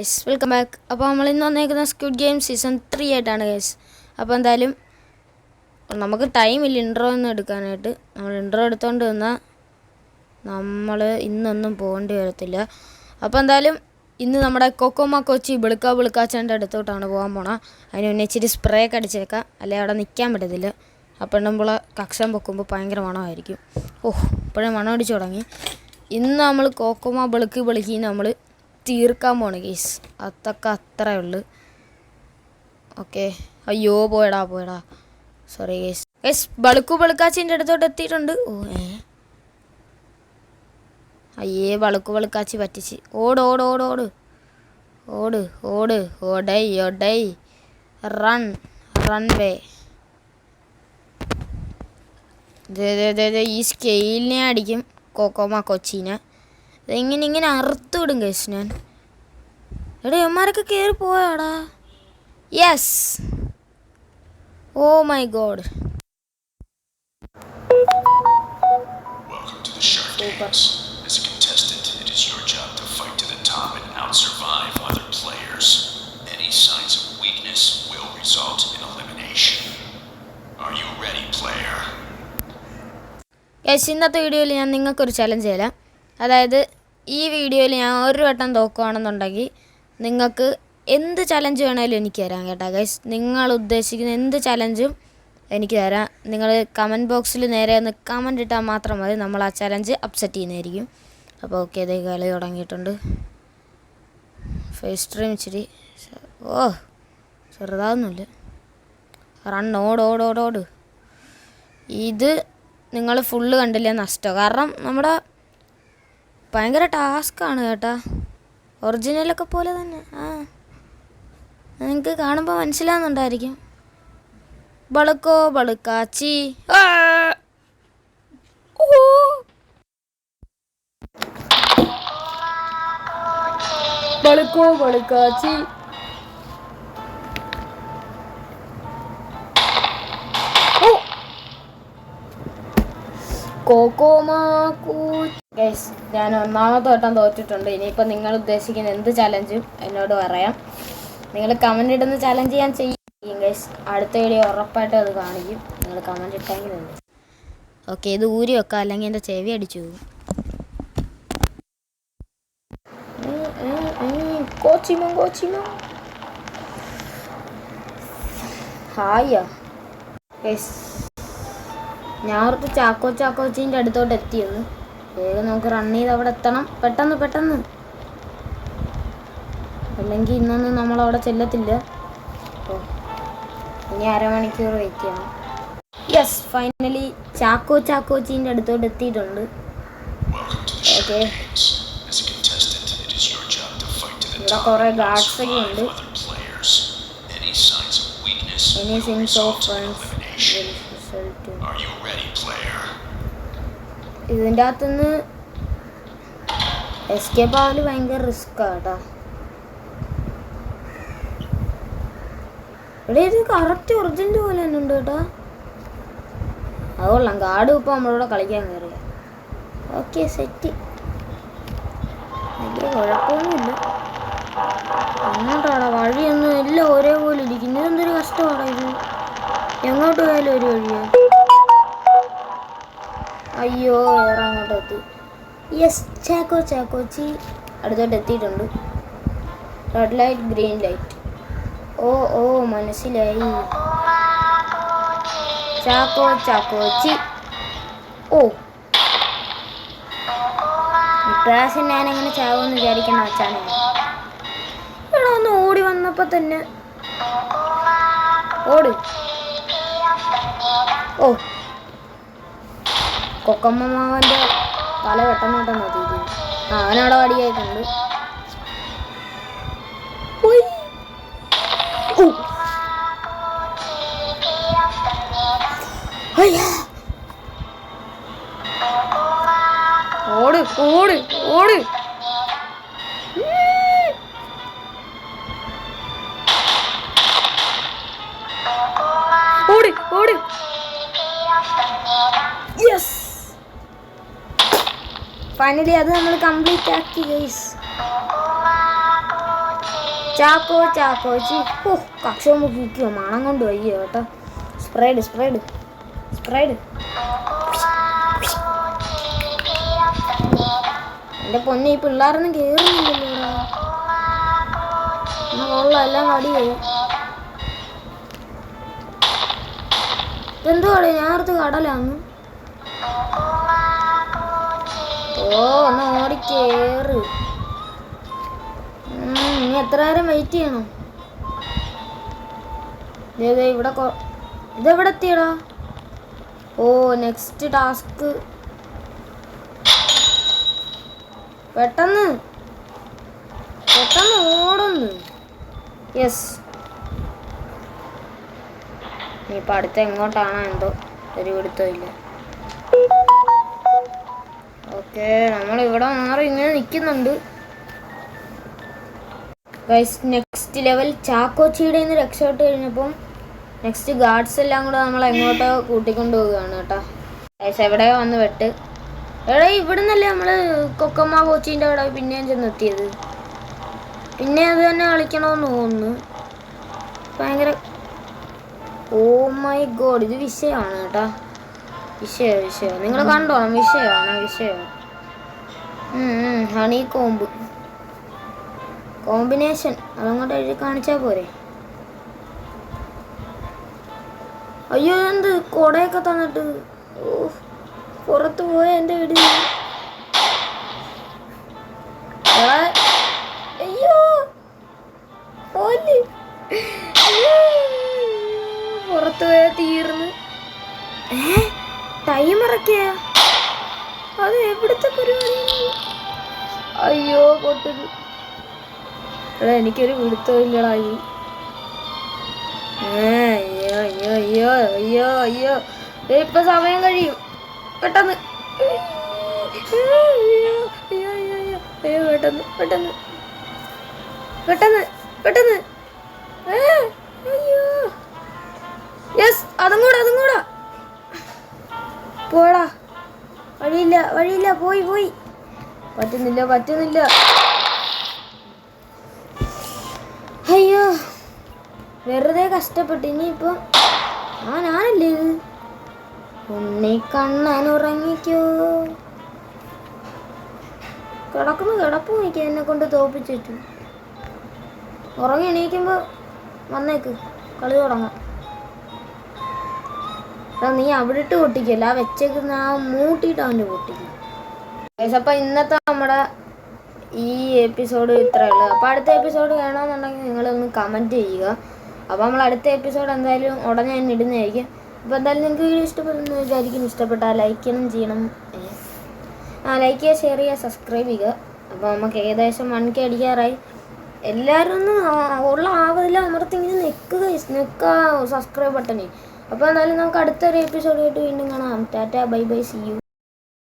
Yes welcome back അപ്പോൾ നമ്മൾ ഇന്ന് വന്നേക്കുന്ന സ്ക്യൂഡ് ഗെയിം സീസൺ ത്രീ ആയിട്ടാണ് ഗൈസ് അപ്പോൾ എന്തായാലും നമുക്ക് ടൈമില്ല ഇൻട്രോ ഒന്നും എടുക്കാനായിട്ട്. നമ്മൾ ഇൻട്രോ എടുത്തുകൊണ്ട് നിന്നാൽ നമ്മൾ ഇന്നൊന്നും പോകേണ്ടി വരത്തില്ല. അപ്പോൾ എന്തായാലും ഇന്ന് നമ്മുടെ കൊക്കോമ കൊച്ചി വിളുക്ക വിളുക്കാച്ചന്റെ അടുത്തോട്ടാണ് പോകാൻ പോണത് അതിന് മുന്നേ ഇച്ചിരി സ്പ്രേ ഒക്കെ അടിച്ചേക്കാം. അല്ലെങ്കിൽ അവിടെ നിൽക്കാൻ പറ്റത്തില്ല. അപ്പം നമ്മൾ കക്ഷം പൊക്കുമ്പോൾ ഭയങ്കര മണമായിരിക്കും. ഓഹ് ഇപ്പോഴേ മണം അടിച്ചു തുടങ്ങി. ഇന്ന് നമ്മൾ കോക്കോമ വിളുക്ക് ബിളുക്കി നമ്മൾ തീർക്കാൻ പോണ് കേസ് അതൊക്കെ അത്രേ ഉള്ളു. ഓക്കെ അയ്യോ പോയടാ പോയടാ. സോറി കേസ് കേസ് ബളുക്കു ബളുക്കാച്ചിന്റെ അടുത്തോട്ട് എത്തിയിട്ടുണ്ട്. ഓ ഏ. അയ്യേ ബളുക്കു ബളുക്കാച്ചി പറ്റിച്ച്. ഓട് ഓട് ഓട് ഓട്. ഓട് ഓട്. ഓടൈ ഓടൈ റൺ റൺ വേ ഈ സ്കെയിലിനെ അടിക്കും. കോക്കോമ കൊച്ചീനെ. ഇതിങ്ങനെ ഇങ്ങനെ അറുത്തു വിടും കേസ് ഞാൻ. എടാ എമ്മാരൊക്കെ കയറി പോയാടാ യെസ് ഓ മൈ ഗോഡ് ഇന്നത്തെ വീഡിയോയിൽ ഞാൻ നിങ്ങൾക്കൊരു ചലഞ്ച് ചെയ്യാം. അതായത് ഈ വീഡിയോയിൽ ഞാൻ ഒരു വട്ടം തോക്കുകയാണെന്നുണ്ടെങ്കിൽ നിങ്ങൾക്ക് എന്ത് ചലഞ്ച് വേണേലും എനിക്ക് തരാം കേട്ടോ. ഗൈസ് നിങ്ങൾ ഉദ്ദേശിക്കുന്ന എന്ത് ചലഞ്ചും എനിക്ക് തരാം. നിങ്ങൾ കമന്റ് ബോക്സിൽ നേരെ ഒന്ന് കമന്റ് ഇട്ടാൽ മാത്രം മതി. നമ്മൾ ആ ചലഞ്ച് അപ്സെറ്റ് ചെയ്യുന്നതായിരിക്കും. അപ്പോൾ ഓക്കെ അതേ കളി തുടങ്ങിയിട്ടുണ്ട്. ഫേസ് ട്രീം ഇച്ചിരി ഓ ചെറുതാവുന്നില്ല. റൺ ഓട് ഓട് ഓട് ഓട്. ഇത് നിങ്ങൾ ഫുള്ള് കണ്ടില്ല നഷ്ടം. കാരണം നമ്മുടെ ഭയങ്കര ടാസ്ക്കാണ് കേട്ടാ. ഒറിജിനലൊക്കെ പോലെ തന്നെ. ആ. നിങ്ങൾക്ക് കാണുമ്പോൾ മനസ്സിലാകുന്നുണ്ടായിരിക്കും ബളുക്കോ ബളുക്കാച്ചി! ഓ! ബളുക്കോ ബളുക്കാച്ചി. കോക്കോമാ ഗൈസ് ഞാൻ ഒന്നാമത്തെ വട്ടം തോറ്റിട്ടുണ്ട്. ഇനിയിപ്പോൾ നിങ്ങൾ ഉദ്ദേശിക്കുന്ന എന്ത് ചലഞ്ചും എന്നോട് പറയാം. നിങ്ങൾ കമന്റ് ഇടുന്ന ചലഞ്ച് ഞാൻ ചെയ്യും ഗൈസ് അടുത്ത വീഡിയോ ഉറപ്പായിട്ടും അത് കാണിക്കും. നിങ്ങൾ കമന്റ് ഇട്ടെങ്കിൽ ഓക്കെ ഇത് ഊരി വെക്കാം. അല്ലെങ്കിൽ എന്റെ ചെവി അടിച്ചു പോകും. കോച്ചിമോ ഹായ്യാ. ഗൈസ് ഞാൻ ഓർത്ത് ചാക്കോ ചാക്കോച്ചിന്റെ അടുത്തോട്ട് എത്തിയെന്ന്. ഇവിടെ നമുക്ക് റൺ ചെയ്ത് അവിടെ എത്തണം. പെട്ടെന്ന് പെട്ടെന്ന്. അല്ലെങ്കിൽ ഇന്നൊന്നും നമ്മൾ അവിടെ ചെല്ലത്തില്ല ഇനി അരമണിക്കൂർ വെയിറ്റ് ചെയ്യണം. യെസ് ഫൈനലി ചാക്കോ ചാക്കോച്ചീന്റെ അടുത്തോട്ട് എത്തിയിട്ടുണ്ട്. ഓക്കെ ഇവിടെ കുറെ ഗാർഡ്സ് ഒക്കെ ഉണ്ട്. Any signs of weakness? Any signs of weakness? Are you ready, player? ഇതിന്റെ അകത്തുനിന്ന് എസ്കേപ്പ് ആവൽ ഭയങ്കര റിസ്ക്കാ കേട്ടോ. ഇവിടെ ഇത് കറക്റ്റ് ഒറിജിനൽ പോലെ തന്നെ ഉണ്ട് കേട്ടോ. അത് കൊള്ളാം. കാട് ഇപ്പോൾ നമ്മളോട് കളിക്കാൻ കയറിയ ഓക്കെ സെറ്റ് വലിയ കുഴപ്പമൊന്നുമില്ല. അങ്ങോട്ടാണ് വഴിയൊന്നും എല്ലാം ഒരേപോലെ ഇരിക്കുന്നു. ഇതെന്തൊരു കഷ്ടമാണ് ഇത്. എങ്ങോട്ട് പോയാലും ഒരു വഴിയാണ് അയ്യോ വേറെ അങ്ങോട്ട് എത്തി യെസ് ചാക്കോ ചാക്കോച്ചി അടുത്തോട്ട് എത്തിയിട്ടുണ്ട് റെഡ് ലൈറ്റ് ഗ്രീൻ ലൈറ്റ് ഓ ഓ മനസ്സിലായി. ചാക്കോ ചാക്കോച്ചി ഓ. ഇപ്രാവശ്യം ഞാനെങ്ങനെ ചാവുമെന്ന് വിചാരിക്കണ അച്ഛനെ ഇവിടെ ഒന്ന് ഓടി വന്നപ്പോ തന്നെ. ഓട്. ഓ. കൊക്കമ്മ മാവന്റെ തല വെട്ടനോട്ടം നോക്കിയിരിക്കുന്നു. ആ അവനവിടെ വടിയായിട്ടുണ്ട്. ഓട് ഓട് ഓട്. ഓട് ഓട്. ഫൈനലി അത് നമ്മൾ കംപ്ലീറ്റ് ആക്കി ഗൈസ് ചാക്കോ ചാക്കോ ചി ഓ കക്ഷോ മുക്കിക്കോ മണം കൊണ്ട് വയ്യോ കേട്ടോ. സ്പ്രൈഡ് സ്പ്രൈഡ് സ്പ്രൈഡ് എന്റെ പൊന്നെ ഈ പിള്ളേരൊന്നും കയറുന്നില്ലല്ലോ കൊള്ളാം എല്ലാം കടിയായി ഇതെന്തുവാടേ? ഞാൻ അടുത്ത് കടലാന്ന്. ഒന്ന് ഓടി കേറ്. ഇനി എത്ര നേരം വെയിറ്റ് ചെയ്യണം? ദേ, ഇവിടെ ഇതെവിടെ എത്തിയടാ? ഓ നെക്സ്റ്റ് ടാസ്ക് പെട്ടെന്ന്. പെട്ടെന്ന് ഓടുന്നു. യെസ് ഇനിയിപ്പോൾ അടുത്ത എങ്ങോട്ടാണോ എന്തോ ഒരു പിടുത്തമില്ല ഇവിടെ മാറി ഇങ്ങനെ നിൽക്കുന്നുണ്ട് നെക്സ്റ്റ് ലെവൽ ചാക്കോച്ചിയുടെ നിന്ന് രക്ഷപ്പെട്ട് കഴിഞ്ഞപ്പം നെക്സ്റ്റ് ഗാർഡ്സ് എല്ലാം കൂടെ നമ്മൾ എങ്ങോട്ടോ കൂട്ടിക്കൊണ്ട് പോവുകയാണ് കേട്ടോ. ഗൈസ് എവിടെയോ വന്ന് വെട്ട്? എവിടെ ഇവിടുന്നല്ലേ നമ്മൾ കൊക്കമ്മ കോച്ചിന്റെ അവിടെ പിന്നെയും ചെന്നെത്തിയത്. പിന്നെ അത് തന്നെ കളിക്കണമെന്ന് തോന്നുന്നു. ഭയങ്കര ഓ മൈ ഗോഡ് ഇത് വിഷയമാണ് കേട്ടോ. വിഷയം വിഷയം. നിങ്ങൾ കണ്ടോണം വിഷയമാണ് വിഷയം. Honey comb. കോമ്പിനേഷൻ. അതങ്ങോട്ട് എഴുതി കാണിച്ചാൽ പോരെ. അയ്യോ എന്ത് കൊടയൊക്കെ തന്നിട്ട്? ഓ പുറത്ത് പോയ എന്റെ വീട് അയ്യോ പുറത്ത് പോയാൽ തീർന്ന്. ടൈമറൊക്കെയാ? അത് എവിടുത്തെ പരിപാടിയാണ്? അയ്യോ പൊട്ടത് എടാ എനിക്കൊരു പിടുത്തമില്ലടാ ഈ. അയ്യോ അയ്യോ അയ്യോ അയ്യോ അയ്യോ. ഇപ്പൊ സമയം കഴിയും. പെട്ടെന്ന്. അയ്യോ പെട്ടെന്ന് പെട്ടെന്ന്. പെട്ടെന്ന് പെട്ടെന്ന്. അയ്യോ. യെസ് അതും കൂടെ അതും കൂടെ. പോടാ. വഴിയില്ല വഴിയില്ല പോയി പോയി. പറ്റുന്നില്ല പറ്റുന്നില്ല. അയ്യോ വെറുതെ കഷ്ടപ്പെട്ടു ഇനിയിപ്പോ ആ ഞാനല്ലേ ഇത്? ഉണ്ണിക്കണ്ണൻ ഉറങ്ങിക്കോ. കിടക്കുന്ന കിടപ്പ് നോക്കി എന്നെ കൊണ്ട് തോപ്പിച്ചിട്ടു ഉറങ്ങി എണീക്കുമ്പോ വന്നേക്ക് കളി തുടങ്ങാം. എടാ, നീ അവിടെ ഇട്ട് പൊട്ടിക്കല്ല വെച്ചേക്കുന്ന ആ മൂട്ടിയിട്ട് അവന്റെ പൊട്ടിക്കും. അപ്പം ഇന്നത്തെ നമ്മുടെ ഈ എപ്പിസോഡ് ഇത്രയേ ഉള്ളൂ. അപ്പോൾ അടുത്ത എപ്പിസോഡ് വേണമെന്നുണ്ടെങ്കിൽ നിങ്ങളൊന്ന് കമന്റ് ചെയ്യുക. അപ്പോൾ നമ്മൾ അടുത്ത എപ്പിസോഡ് എന്തായാലും ഉടനെ തന്നെ ഇടുന്നതായിരിക്കും. അപ്പോൾ എന്തായാലും നിങ്ങൾക്ക് വീഡിയോ ഇഷ്ടപ്പെടുന്നു വിചാരിക്കും ഇഷ്ടപ്പെട്ടാൽ ലൈക്ക് ചെയ്യണം ചെയ്യണം. ആ ലൈക്ക് ചെയ്യുക ഷെയർ ചെയ്യുക സബ്സ്ക്രൈബ് ചെയ്യുക. അപ്പോൾ നമുക്ക് ഏകദേശം വൺ കെ അടിക്കാറായി. എല്ലാവരും ഒന്ന് ഉള്ള ആവതില്ല അമർത്തിങ്ങനെ നിൽക്കുക നിൽക്കുക സബ്സ്ക്രൈബ് ബട്ടണേ അപ്പോൾ എന്നാലും നമുക്ക് അടുത്തൊരു എപ്പിസോഡ് ആയിട്ട് വീണ്ടും കാണാം. Tata bye bye see U